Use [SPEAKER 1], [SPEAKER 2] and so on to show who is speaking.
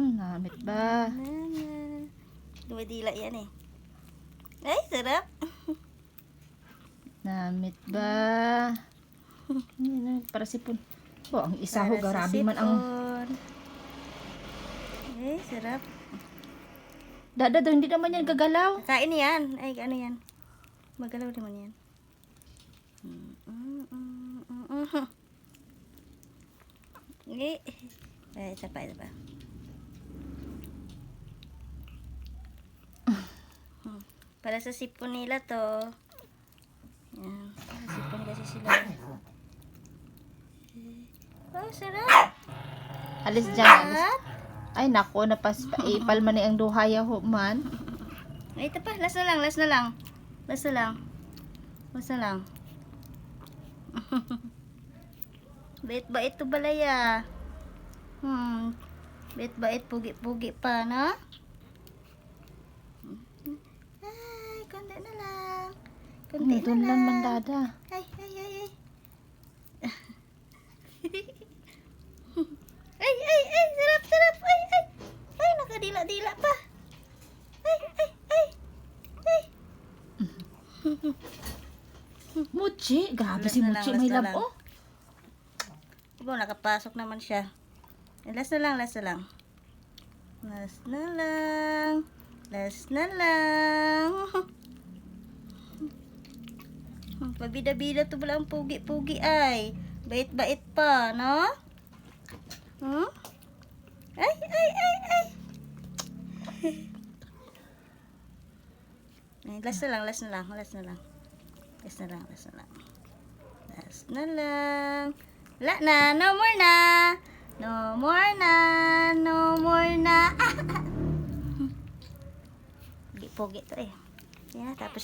[SPEAKER 1] Hmm, namit ba?
[SPEAKER 2] Nana. Dumadila yan eh. Ay, sarap.
[SPEAKER 1] Namit ba? Yan, para sipon. Bo, ang isa ho,
[SPEAKER 2] Para sa
[SPEAKER 1] garabi man ang...
[SPEAKER 2] Ay, sarap.
[SPEAKER 1] Dada daw, hindi naman yan gagalaw.
[SPEAKER 2] Kain yan. Ay, ano yan? Magalaw naman yan. Mm, mm, mm, mm, mm. Eh, eh, isa pa, isa pa. Hmm. Para sa sipon nila to. Yan. Sipon kasi sila. Oh, sarap!
[SPEAKER 1] Alis dyan, alis. Ay, nako, napas ipal man ni ang duhaya ho man.
[SPEAKER 2] Ay, ito pa. Last na lang, last na lang. Last na lang. Last na lang. Bait-bait to balaya. Hmm. Bait-bait, pugi-pugi pa, no? Ay, konti na lang. Konti
[SPEAKER 1] Doon
[SPEAKER 2] na
[SPEAKER 1] lang man,
[SPEAKER 2] lang.
[SPEAKER 1] dada.
[SPEAKER 2] Ay, ay, ay, ay. ay, ay, ay, sarap, sarap. Ay, ay. Ay, nakadila-dila pa. Ay, ay, ay. Ay.
[SPEAKER 1] Muchi, grabe si
[SPEAKER 2] last
[SPEAKER 1] may
[SPEAKER 2] lang.
[SPEAKER 1] oh.
[SPEAKER 2] Ibo, nakapasok naman siya. Eh, last na lang, last na lang. Last na lang. Last na lang. Pabida-bida to pala ang pugi-pugi ay. Bait-bait pa, no? Hmm? Ay, ay, ay, ay. Ay, last na lang, last na lang, last na lang. Last na lang, last na lang. Last na lang. Wala na, no more na. No more na, no more na. Pogi-pogi to eh. Yan, tapos